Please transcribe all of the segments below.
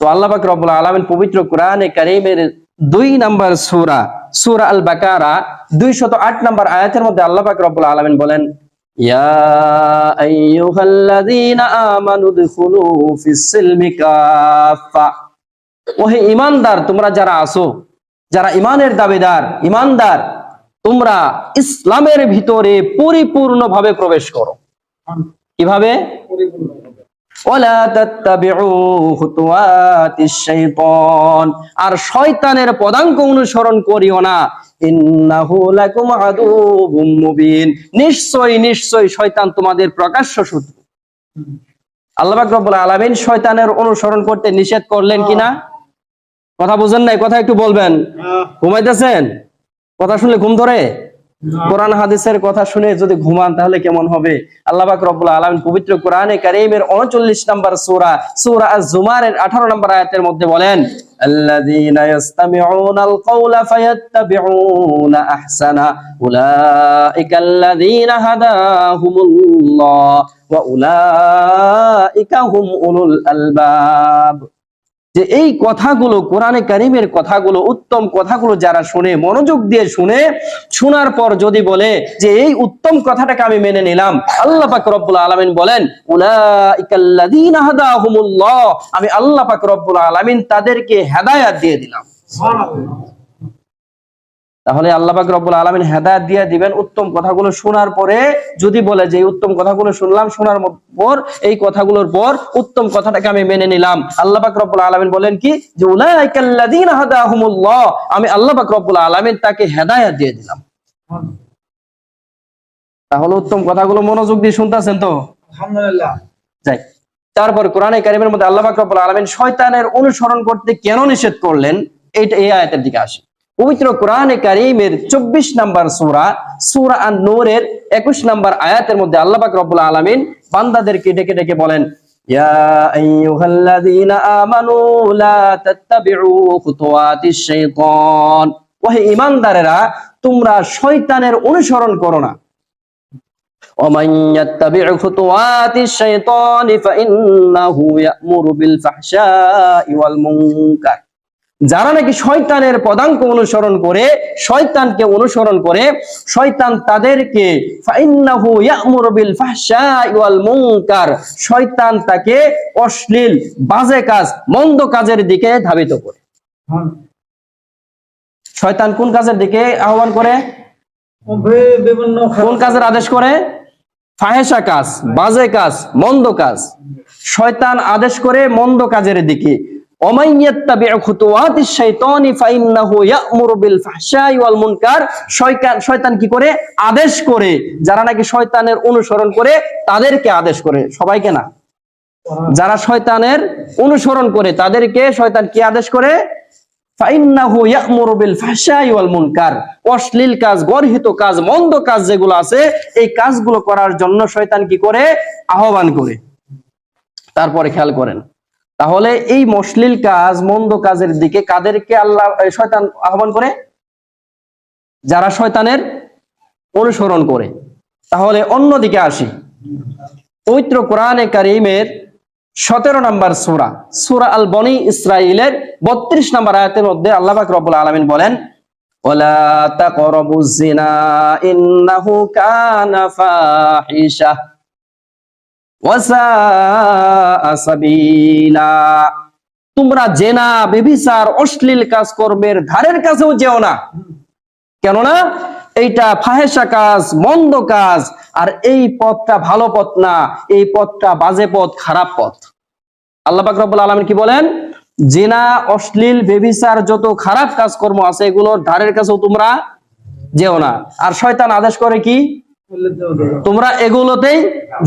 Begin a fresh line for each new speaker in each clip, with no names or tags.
তো আল্লাহ পাক রব্বুল আলামিন পবিত্র কোরআনে কারীমের দুই নাম্বার সূরা সূরা আল বাকারা 208 নাম্বার আয়াতের মধ্যে আল্লাহ পাক রব্বুল আলামিন বলেন ঈমানদার, তোমরা যারা আছো, যারা ঈমানের দাবিদার, ঈমানদার, তোমরা ইসলামের ভিতরে পরিপূর্ণভাবে প্রবেশ করো। কীভাবে? আর শয়তানের পদাঙ্ক অনুসরণ করিও না। ইন্নাহু লাকুম আদুউম মুবিন। নিশ্চয় নিশ্চয় শয়তান তোমাদের প্রকাশ্য শত্রু। আল্লাহ পাক রব্বুল আলামিন শয়তানের অনুসরণ করতে নিষেধ করলেন কিনা? কথা বুঝেন নাই? কথা একটু বলবেন? ঘুমাইতেছেন? কথা শুনলে ঘুম ধরে? কোরআন হাদিসের কথা শুনে যদি ঘুমান, তাহলে কেমন হবে? আল্লাহ পাক রব্বুল আলামিন পবিত্র কোরআনে কারীমের 39 নম্বর সূরা সূরা আজ-জুমারের 18 নম্বর আয়াতের মধ্যে বলেন আলবাব। যে এই কথাগুলো কোরআনে কারিমের কথাগুলো, উত্তম কথাগুলো যারা শুনে, মনোযোগ দিয়ে শুনে, শোনার পর যদি বলে যে এই উত্তম কথাটাকে আমি মেনে নিলাম, আল্লাহ পাক রব্বুল আলামিন বলেন আমি আল্লাহ পাক রব্বুল আলামিন তাদেরকে হেদায়েত দিয়ে দিলাম। তাহলে আল্লাহ পাক রব্বুল আলামিন হেদায়েত দিয়ে দিবেন উত্তম কথাগুলো শোনার পরে যদি বলে যে উত্তম কথাগুলো শুনলাম শোনার পর এই কথাগুলোর পর উত্তম কথাটাকে আমি মেনে নিলাম। আল্লাহ পাক রব্বুল আলামিন বলেন কি? যে হাদাহুমুল্লাহ আমি আল্লাহ পাক রব্বুল আলামিন তাকে হেদায়েত দিয়ে দিলাম। তাহলে উত্তম কথাগুলো মনোযোগ দিয়ে শুনতেছেন তো?
আলহামদুলিল্লাহ।
যাই তারপর কোরআনে কারিমের মধ্যে আল্লাহ পাক রব্বুল আলামিন শয়তানের অনুসরণ করতে কেন নিষেধ করলেন? এইটা এই আয়াতের দিকে আসে। পবিত্র কোরআনে কারিমের 24 নাম্বার সূরা সূরা আন-নূরের 21 নাম্বার আয়াতের মধ্যে আল্লাহ পাক রব্বুল আলামিন বান্দাদেরকে ডেকে ডেকে বলেন ইয়া আইয়ুহাল্লাযীনা আমানু লা তাত্তাবিউ খুতুওয়াতিশ শাইতান ওহে ঈমানদারেরা তোমরা শয়তানের অনুসরণ করো না ومن يتبع خطوات الشيطان فإنه يأمر بالفحشاء والمنكر যারা নাকি শয়তানের পদাঙ্ক অনুসরণ করে, শয়তানকে অনুসরণ করে, শয়তান তাদেরকে শয়তান তাকে অশ্লীল, বাজে কাজ, মন্দ কাজের দিকে ধাবিত করে। শয়তান কোন কাজের দিকে আহ্বান করে?
বিভিন্ন
কোন কাজের আদেশ করে? ফাহেসা কাজ, বাজে কাজ, মন্দ কাজ। শয়তান আদেশ করে মন্দ কাজের দিকে। শয়তান কি করে? আদেশ করে, যারা নাকি শয়তানের অনুসরণ করে, তাদেরকে আদেশ করে। সবাইকে না? যারা শয়তানের অনুসরণ করে, তাদেরকে শয়তান কি আদেশ করে? অশ্লীল কাজ, গর্হিত কাজ, মন্দ কাজ যেগুলো আছে, এই কাজগুলো করার জন্য শয়তান কি করে? আহ্বান করে। তারপরে খেয়াল করেন। তাহলে এই মশলিল কাজ, মন্দ কাজের দিকে কাদেরকে আল্লাহ শয়তান আহ্বান করে? যারা শয়তানের অনুসরণ করে। তাহলে অন্যদিকে আসি। পবিত্র কোরআনে কারিমের সতেরো নম্বর সূরা সূরা আল বনি ইসরাইলের বত্রিশ নম্বর আয়াতের মধ্যে আল্লাহ রবুল আলামিন বলেন ওয়ালা তাকরাবুজ জিনা ইন্নাহু কানা ফাহিশা তোমরা জেনা, বেবিচার, অশ্লীল কাজ কর্মের ধারের কাছেও যেও না। কেননা এইটা ফাহেসা কাজ, মন্দ কাজ, আর এই পথটা ভালো পথ না, এই পথটা বাজে পথ, খারাপ পথ। আল্লাহ পাক রব্বুল আলামিন কি বলেন? জেনা, অশ্লীল, বেবিচার যত খারাপ কাজকর্ম আছে, এগুলোর ধারের কাছেও তোমরা যেও না। আর শয়তান আদেশ করে কি? তোমরা এগুলোতেই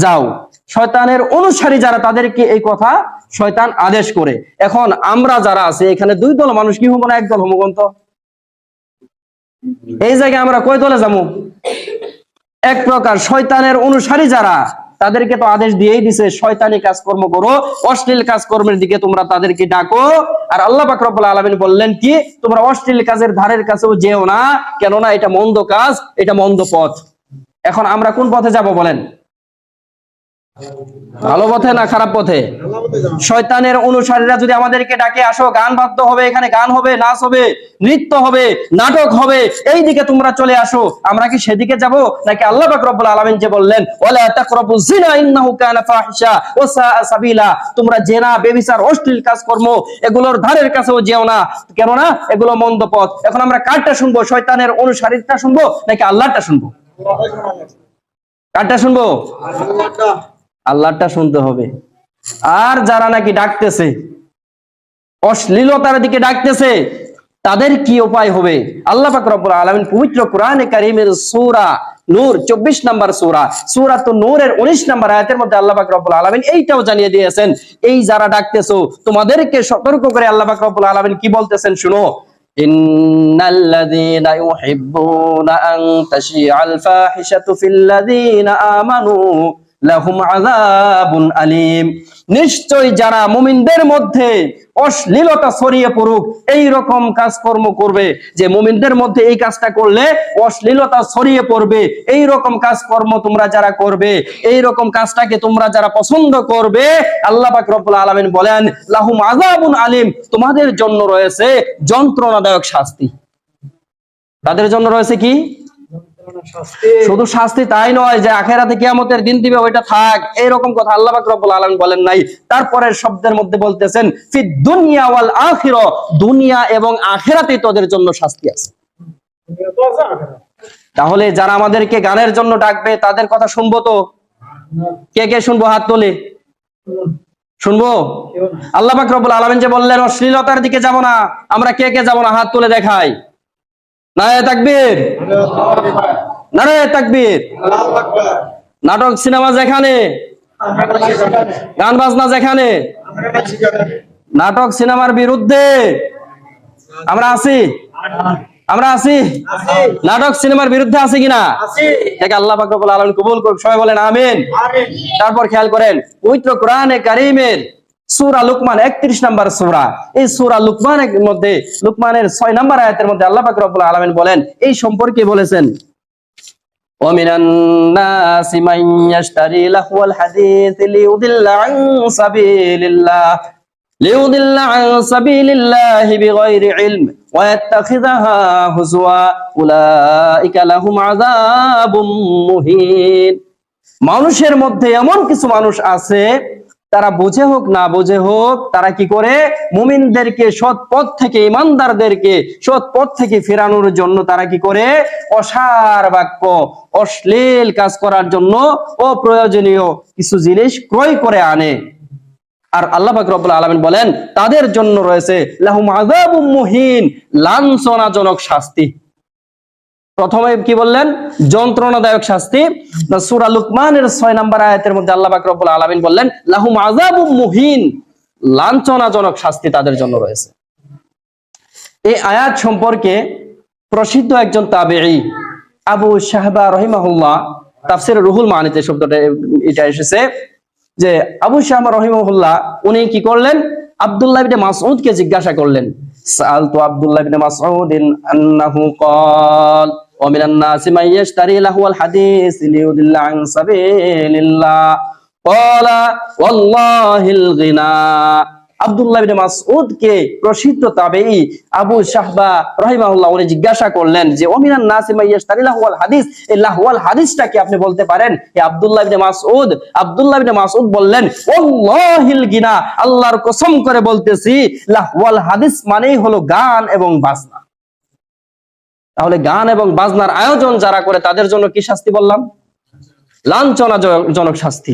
যাও। শয়তানের অনুসারী যারা, তাদেরকে এই কথা শয়তান আদেশ করে। এখন আমরা যারা আছে, এখানে দুই দল মানুষ, কি হব না একদল হব কোন তো এই জায়গায় আমরা কয় দলে যাব? এক প্রকার, শয়তানের অনুসারী যারা, তাদেরকে তো আদেশ দিয়েই দিছে, শয়তানি কাজকর্ম করো, অশ্লীল কাজকর্মের দিকে তোমরা তাদেরকে ডাকো। আর আল্লাহ পাক রব্বুল আলামিন বললেন কি, তোমরা অশ্লীল কাজের ধারের কাছেও যেও না, কেননা এটা মন্দ কাজ, এটা মন্দ পথ। এখন আমরা কোন পথে যাব বলেন? ভালো পথে না খারাপ পথে? শয়তানের অনুসারীরা যদি আমাদেরকে ডাকে, আসো, গান বাদ্য হবে, এখানে গান হবে, নাচ হবে, নৃত্য হবে, নাটক হবে এই দিকে তোমরা চলে আসো। আমরা কি সেদিকে যাব? নাকি আল্লাহ পাক রব্বুল আলামিন যে বললেন সাবিলা? তোমরা জেনা, বেবিচার, অশ্লীল কাজকর্ম, এগুলোর ধারের কাছেও যেও না। কেননা এগুলো মন্দ পথ। এখন আমরা কারটা শুনব? শয়তানের অনুসারীটা শুনব নাকি আল্লাহটা শুনব? কারটা শুনব? আল্লাহটা শুনতে হবে। আর যারা নাকি ডাকতেছে, অশ্লীলতার দিকে ডাকতেছে, তাদের কি উপায় হবে? আল্লাহ পাক রব্বুল আলামিন পবিত্র কোরআনে কারীমের সূরা নূর 24 নম্বর সূরা সূরা তো নূরের 19 নম্বর আয়াতের মধ্যে আল্লাহ পাক রব্বুল আলামিন এইটাও জানিয়ে দিয়েছেন, এই যারা ডাকতেছো, তোমাদেরকে সতর্ক করে আল্লাহ পাক রব্বুল আলামিন কি বলতেছেন শুনো? ইন্নাল্লাযীনা ইউহিব্বুনা আন তাশিআল ফাহিশাতু ফিল্লাযীনা আমানু লাহুম আযাবুন আলীম নিশ্চয় যারা মুমিনদের মধ্যে অশ্লীলতা ছড়িয়ে পড়ুক, এই রকম কাজকর্ম করবে। যে মুমিনদের মধ্যে এই কাজটা করলে অশ্লীলতা ছড়িয়ে পড়বে, এই রকম কাজকর্ম তোমরা যারা করবে, এই রকম কাজটাকে তোমরা যারা পছন্দ করবে, আল্লাহ পাক রব্বুল আলামিন বলেন, লাহুম আযাবুন আলীম। তোমাদের জন্য রয়েছে যন্ত্রণাদায়ক শাস্তি। তাদের জন্য রয়েছে কি? শুধু শাস্তি তাই নয় যে আখেরাতে কিয়ামতের দিন দিবে ওইটা থাক। এইরকম কথা আল্লাহ পাক রব্বুল আলামিন বলেন নাই। তারপরের শব্দের মধ্যে বলতেছেন ফি দুনিয়া ওয়াল আখিরা দুনিয়া এবং আখেরাতে তোদের জন্য শাস্তি আছে। তাহলে যারা আমাদেরকে গানের জন্য ডাকবে তাদের কথা শুনব তো? কে কে শুনব হাত তোলে? শুনব? আল্লাহ পাক রব্বুল আলামিন যে বললেন অশ্লীলতার দিকে যাব না আমরা কে কে যাব না হাত তুলে দেখাই। তাকবীর। নারে তাকবীর। নাটক সিনেমা যেখানে গান বাজনা যেখানে নাটক সিনেমার বিরুদ্ধে। আমরা আছি। আমরা আছি। নাটক সিনেমার বিরুদ্ধে আছি কিনা? দেখে আল্লাহ পাক রব্বুল আলামিন কবুল করুক সবাই বলেন আমিন। তারপর খেয়াল করেন পবিত্র কোরআনে কারিমের সূরা লুকমান 31 নম্বর সূরা এই সূরা লুকমানের মধ্যে লুকমানের 6 নম্বর আয়াতের মধ্যে আল্লাহ পাক রব্বুল আলামিন বলেন এই সম্পর্কে বলেছেন ومن الناس من يشتري لهو الحديث ليضل عن سبيل الله ليضل عن سبيل الله بغير علم ويتخذها هزوا أولئك لهم عذاب مهين মানুষের মধ্যে এমন কিছু মানুষ আছে তারা বুঝে হোক, না বুঝে হোক, তারা কি করে? মুমিনদেরকে সৎ পথ থেকে, ইমানদারদেরকে সৎ পথ থেকে ফেরানোর জন্য তারা কি করে? অসার বাক্য, অশ্লীল কাজ করার জন্য অপ্রয়োজনীয় কিছু জিনিস ক্রয় করে আনে। আর আল্লাহ পাক রব্বুল আলামিন বলেন, তাদের জন্য রয়েছে, লাহুম আযাবুম মুহিন, লাঞ্ছনাজনক শাস্তি। প্রথমে কি বললেন? যন্ত্রণাদায়ক শাস্তি। সূরা লুকমানের 6 নম্বর আয়াতের মধ্যে আল্লাহ পাক রব্বুল আলামিন বললেন, লাহুম আযাবুম মুহিন। লাঞ্ছনাজনক শাস্তি তাদের জন্য রয়েছে। এই আয়াত সম্পর্কে প্রসিদ্ধ একজন তাবেঈ, আবু শাহবা রহিমাহুল্লাহ, তাফসির রুহুল মানিতে শব্দটা এটা এসেছে যে, আবু শাহবা রহিমাহুল্লাহ উনি কি করলেন? আব্দুল্লাহ ইবনে মাসউদকে জিজ্ঞাসা করলেন سألت عبد الله بن مسعود أنه قال ومن الناس من يشتري لهو الحديث ليضل عن سبيل الله قال والله الغنى আব্দুল্লাহ মাসউদকে প্রসিদ্ধ আবু শাহবা রাহিমাহুল্লাহ উনি জিজ্ঞাসা করলেন যে হাদিস? এই লাহওয়াল আপনি বলতে পারেন? ইবনে মাসউদ মাসউদ বললেন গিনা, আল্লাহর কসম করে বলতেছি লাহওয়াল হাদিস মানেই হলো গান এবং বাজনা। তাহলে গান এবং বাজনার আয়োজন যারা করে, তাদের জন্য কি শাস্তি বললাম? লাঞ্ছনাজনক শাস্তি।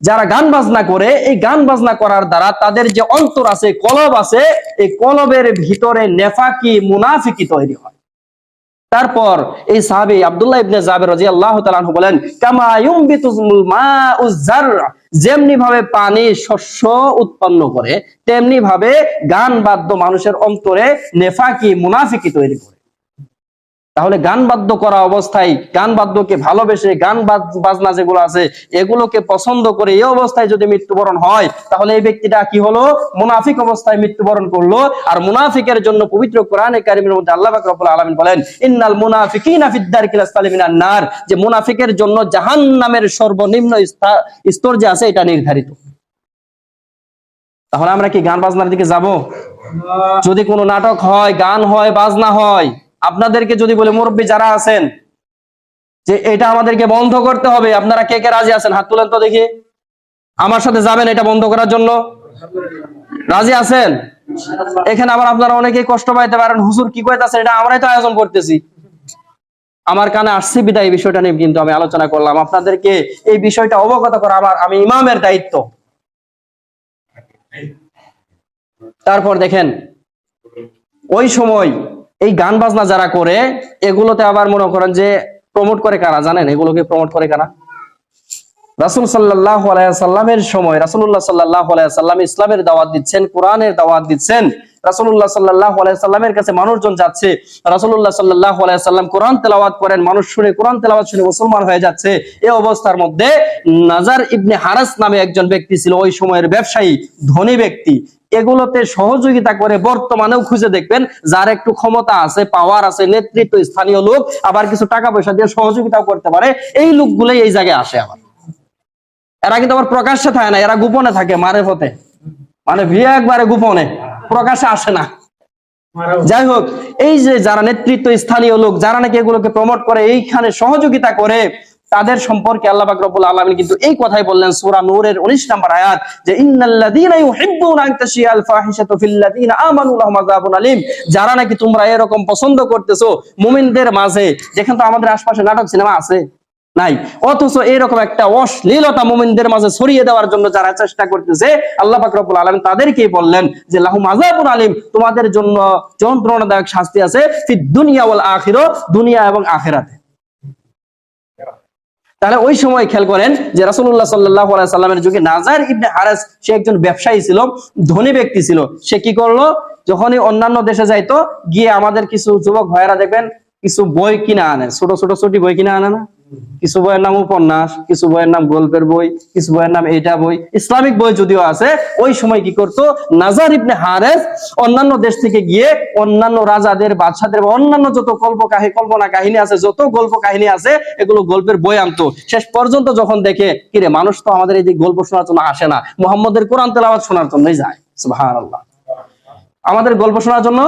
যারা গান বাজনা করে, এই গান বাজনা করার দ্বারা তাদের যে অন্তর আছে, কলব আছে, এই কলবের ভিতরে নেফাকি, মুনাফিকি তৈরি হয়। তারপর এই সাহাবী আব্দুল্লাহ ইবনে জাবির রাদিয়াল্লাহু তাআলা আনহু বলেন যেমনি ভাবে পানি শস্য উৎপন্ন করে তেমনি ভাবে গান বাদ্য মানুষের অন্তরে নেফাকি, মুনাফিকি তৈরি করে। তাহলে গান বাদ্য করা অবস্থায় গান বাদ্যকে ভালোবেসে গান বাজনা যেগুলো আছে, এগুলোকে পছন্দ করে এই অবস্থায় যদি মৃত্যুবরণ হয়, তাহলে এই ব্যক্তিটা কি হলো? মুনাফিক অবস্থায় মৃত্যুবরণ করল। আর মুনাফিকের জন্য পবিত্র কোরআনে কারিমের মধ্যে আল্লাহ রব্বুল আলামিন বলেন, ইন্নাল মুনাফিকিনা ফিদ দারকিল নার যে মুনাফিকের জন্য জাহান্নামের সর্বনিম্ন স্থা- স্তর যে আছে, এটা নির্ধারিত। তাহলে আমরা কি গান বাজনার দিকে যাব? যদি কোনো নাটক হয়, গান হয়, বাজনা হয় আপনাদেরকে যদি বলে, মুরব্বী যারা আছেন, যে এটা আমাদেরকে বন্ধ করতে হবে, আপনারা কে কে রাজি আছেন? হাত তুলেন তো দেখি। আমার সাথে যাবেন এটা বন্ধ করার জন্য? রাজি আছেন? এখানে আবার আপনারা অনেকেই কষ্ট পাইতে পারেন। হুজুর কি কইতাছেন? এটা আমরাই তো আয়োজন করতেছি। আমার কানে আসছে বিদায়, এই বিষয়টা নিয়ে কিন্তু আমি আলোচনা করলাম। আপনাদেরকে এই বিষয়টা অবগত করা আমার, আমি ইমামের দায়িত্ব। তারপর দেখেন, ওই সময় এই গান বাজনা যারা করে, এগুলোতে আবার মনে করেন যে প্রমোট করে কারা? জানেন? এগুলোকে প্রমোট করে কারা? রাসুল সাল্লাহ সাল্লামের সময় রাসুল্লাহ সাল্লাহ সাল্লাম ইসলামের দাওয়াত দিচ্ছেন, কোরআনের দাওয়াত দিচ্ছেন। রাসুল্লাহ সাল্লাহ সাল্লামের কাছে মানুষজন যাচ্ছে রাসুল্লাহ সাল্লাহ সাল্লাম কোরআন তেলাওয়াত করেন, মানুষ শুনে কোরআন তেলাওয়াত শুনে মুসলমান হয়ে যাচ্ছে। এই অবস্থার মধ্যে নাজার ইবনে হারাস নামে একজন ব্যক্তি ছিল, ওই সময়ের ব্যবসায়ী, ধনী ব্যক্তি। এগুলোতে সহযোগিতা করে বর্তমানেও খুঁজে দেখবেন যার একটু ক্ষমতা আছে পাওয়ার আছে, নেতৃত্ব, স্থানীয় লোক, আবার কিছু টাকা পয়সা দিয়ে সহযোগিতাও করতে পারে। এই লোকগুলোই এই জায়গায় আসে আবার। এরা কিন্তু আবার প্রকাশ্যে থাকে না, এরা গোপনে থাকে মারে পথে মানে বিয়ে একবারে গোপনে, প্রকাশ্যে আসে না। যাই হোক, এই যে যারা নেতৃত্ব, স্থানীয় লোক, যারা নাকি এগুলোকে প্রমোট করে, এইখানে সহযোগিতা করে তাদের সম্পর্কে আল্লাহ কিন্তু এই কথাই বললেন নূরের 19 নম্বর আয়াত যে আমানু আলীম। যারা নাকি তোমরা এরকম পছন্দ করতেছো মুমিনদের মাঝে তো আমাদের আশপাশে নাটক, সিনেমা আছে নাই, অথচ এরকম একটা অশ্লীলতা মুমিনদের মাঝে ছড়িয়ে দেওয়ার জন্য যারা চেষ্টা করতেছে, আল্লাহ পাক রব্বুল আলামিন তাদেরকেই বললেন যে, লাহুম আযাবুন আলীম, তোমাদের জন্য যন্ত্রণাদায়ক শাস্তি আছে দুনিয়া ওয়াল আখিরা দুনিয়া এবং আখিরাতে। তাহলে ওই সময় খেয়াল করেন যে রাসুল্লাহ সাল্লাহ সাল্লামের যুগে নাজার ইবনে হারাস, সে একজন ব্যবসায়ী ছিল, ধনী ব্যক্তি ছিল। সে কি করল? যখনই অন্যান্য দেশে যাইতো, গিয়ে আমাদের কিছু যুবক ভাইয়েরা দেখবেন, কিছু বই কিনা আনে। ছোট ছোট ছুটি বই কিনা আনে না? কিছু বইয়ের নাম উপন্যাস, কিছু বইয়ের নাম গল্পের বই, কিছু বইয়ের নাম এইটা বই, ইসলামিক বই যদিও আছে, ওই সময় কি করতো? নাজার ইবনে হারেস অন্যান্য দেশ থেকে গিয়ে অন্যান্য রাজাদের, বাদশাদের বা অন্যান্য যত গল্প কাহিনী কল্পনা কাহিনী আছে, যত গল্প কাহিনী আছে, এগুলো গল্পের বই আনতো। শেষ পর্যন্ত যখন দেখে, কিরে, মানুষ তো আমাদের এই যে গল্প শোনার জন্য আসে না। মোহাম্মদের কোরআন তেলাওয়াত শোনার জন্যই যায়। সুবহানাল্লাহ। আমাদের গল্প শোনার জন্য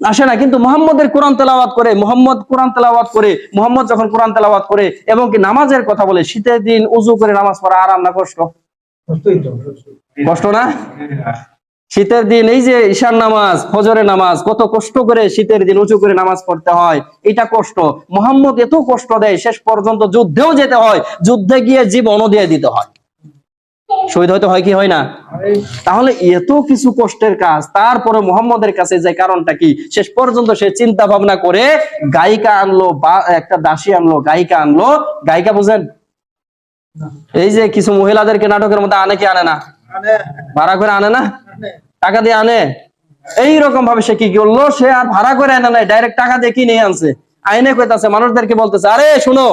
আসে না, কিন্তু মোহাম্মদের কোরআন তেলাওয়াত করে, মোহাম্মদ কোরআন তেলাওয়াত করে, মোহাম্মদ যখন কোরআন তেলাওয়াত করে, এবং কি নামাজের কথা বলে, শীতের দিন উজু করে নামাজ পড়া আরাম না কষ্ট? কষ্ট না? শীতের দিন এই যে ঈশান নামাজ, ফজরের নামাজ, কত কষ্ট করে শীতের দিন উঁচু করে নামাজ পড়তে হয়, এটা কষ্ট। মোহাম্মদ এত কষ্ট দেয়, শেষ পর্যন্ত যুদ্ধেও যেতে হয়, যুদ্ধে গিয়ে জীবনও দিয়ে দিতে হয়। শহীদ হয়তো হয় কি হয় না? তাহলে এত কিছু কষ্টের কাজ তারপরে মোহাম্মদের কাছে যে কারণটা কি? শেষ পর্যন্ত সে চিন্তা ভাবনা করে গায়িকা আনলো বা একটা দাসী আনলো গায়িকা আনলো। গায়িকা বুঝেন? এই যে কিছু মহিলাদেরকে নাটকের মধ্যে আনে কি আনে না? ভাড়া করে আনে না? টাকা দিয়ে আনে? এই রকম ভাবে সে কি করল? সে আর ভাড়া করে আনে নাই ডাইরেক্ট টাকা দিয়ে কিনে আনছে? আইনে কইতাছে মানুষদেরকে বলতেছে আরে শুনো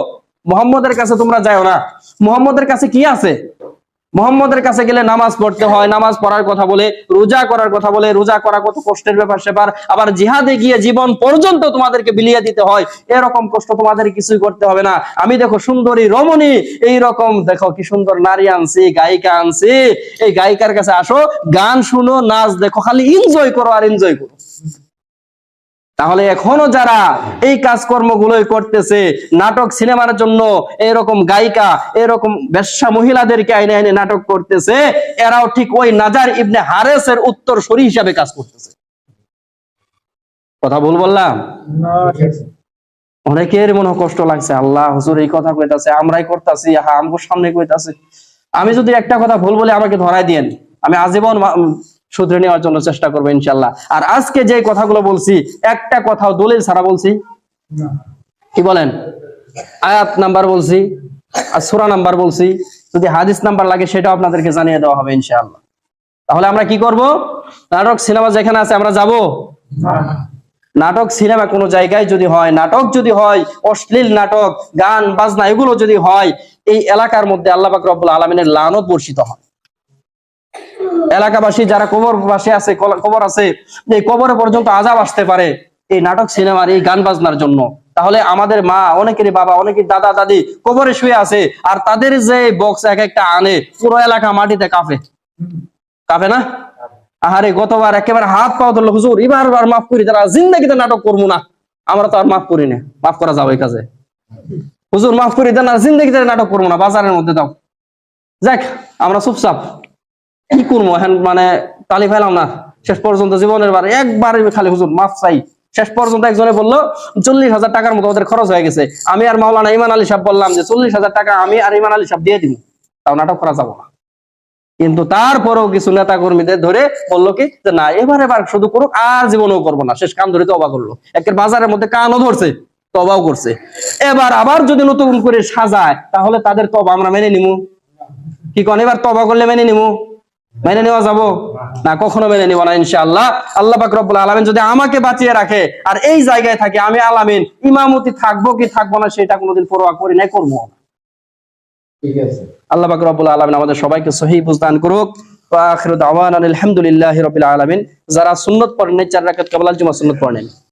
মোহাম্মদের কাছে তোমরা যাও না। মোহাম্মদের কাছে কি আছে? মোহাম্মদের কাছে গেলে নামাজ পড়তে হয়, নামাজ পড়ার কথা বলে, রোজা করার কথা বলে, রোজা করা কত কষ্টের ব্যাপার সেপার, আবার জিহাদে গিয়ে জীবন পর্যন্ত তোমাদেরকে বিলিয়ে দিতে হয়, এরকম কষ্ট তোমাদের কিছুই করতে হবে না। আমি দেখো সুন্দরী রমণী এই রকম দেখো কি সুন্দর নারী আনছি, গায়িকা আনছি। এই গায়িকার কাছে আসো, গান শুনো, নাচ দেখো, খালি এনজয় করো আর এনজয় করো। তাহলে এখনও যারা এই কাজকর্ম গুলোই করতেছে নাটক সিনেমার জন্য এরকম গায়িকা এরকম বেশ্যা মহিলাদেরকে আইনে আইনে নাটক করতেছে এরাও ঠিক ওই নাজার ইবনে হারেসের উত্তর সরি হিসাবে কাজ করতেছে। কথা ভুল বললাম? অনেকের মনে কষ্ট লাগছে আল্লাহ হুজুর এই কথা কইতাছে আমরাই করতেছি হা আমগো সামনে কইতাছে। আমি যদি একটা কথা ভুল বলে আমাকে ধরাই দিয়েন। আমি আজীবন শুধরে নেওয়ার জন্য চেষ্টা করব ইনশাল্লাহ। আর আজকে যে কথাগুলো বলছি একটা কথাও দলিল ছাড়া বলছি? কি বলেন? আয়াত নাম্বার বলছি আর সুরা নাম্বার বলছি যদি হাদিস নাম্বার লাগে সেটাও আপনাদেরকে জানিয়ে দেওয়া হবে ইনশাআল্লাহ। তাহলে আমরা কি করব? নাটক সিনেমা যেখানে আছে আমরা যাব? নাটক সিনেমা কোনো জায়গায় যদি হয় নাটক যদি হয় অশ্লীল নাটক গান বাজনা এগুলো যদি হয় এই এলাকার মধ্যে আল্লাহ পাক রব্বুল আলমিনের লানত বর্ষিত হয়। এলাকাবাসী যারা কবরবাসী আছে কবর আছে, এই কবরে পর্যন্ত আজাব আসতে পারে এই নাটক সিনেমার, এই গান বাজনার জন্য। তাহলে আমাদের মা, অনেকেরই বাবা, অনেকের দাদা, দাদি কবরে শুয়ে আছে, আর তাদের যে বক্স এক একটা আনে, পুরো এলাকা মাটিতে কাঁপে। কাঁপে না? আহারে, গতবার একেবারে হাত পাও ধরলো, হুজুর, এবার আর মাফ করি তারা জিন্দগিতে নাটক করব না, আমরা তো আর মাফ করি না। মাফ করা যাবে এই কাজে। হুজুর, মাফ করি দেন, আর জিন্দগিতে নাটক করব না, বাজারের মধ্যে দাও। যাক, আমরা চুপচাপ। কি করব? এখন মানে তালি ফেলাম না। শেষ পর্যন্ত জীবনের বার একবার খালি হুজুর মাফ চাই। শেষ পর্যন্ত একজনে বলল, চল্লিশ হাজার টাকার মতো ওদের খরচ হয়ে গেছে। আমি আর মাওলানা ইমান আলী সাহেব বললাম যে, চল্লিশ হাজার টাকা আমি আর ইমান আলী সাহেব দিয়ে দিব। তাও নাটক করা যাব না। কিন্তু তারপরেও কিছু নেতা কর্মীদের ধরে বলল কি, যে না, এবার এবার শুধু করুক, আর জীবনেও করব না। শেষ কান ধরে তবা করল। একের বাজারের মধ্যে কানও ধরছে তবাও করছে। এবার আবার যদি নতুন করে সাজায়, তাহলে তাদের তবা আমরা মেনে নিমু। কি কন? এবার তবা করলে মেনে নিমু। মেনে নেওয়া যাব? না কখনো মেনে নিব না ইনশাআল্লাহ। আল্লাহ পাক রব্বুল আলামিন যদি আমাকে বাঁচিয়ে রাখে আর এই জায়গায় থাকি আমি আলামিন ইমামতি থাকব কি থাকব না সেটা কোনোদিন পরোয়া করি নাই করব না।
ঠিক আছে।
আল্লাহ পাক রব্বুল আলামিন আমাদের সবাইকে সহি বুঝদান করুক। ওয়া আখিরু দাওয়ানা আলহামদুলিল্লাহি রাব্বিল আলামিন। যারা সুন্নাত পড়েন চার রাকাত কাবলাল জুমা সুন্নাত পড়েন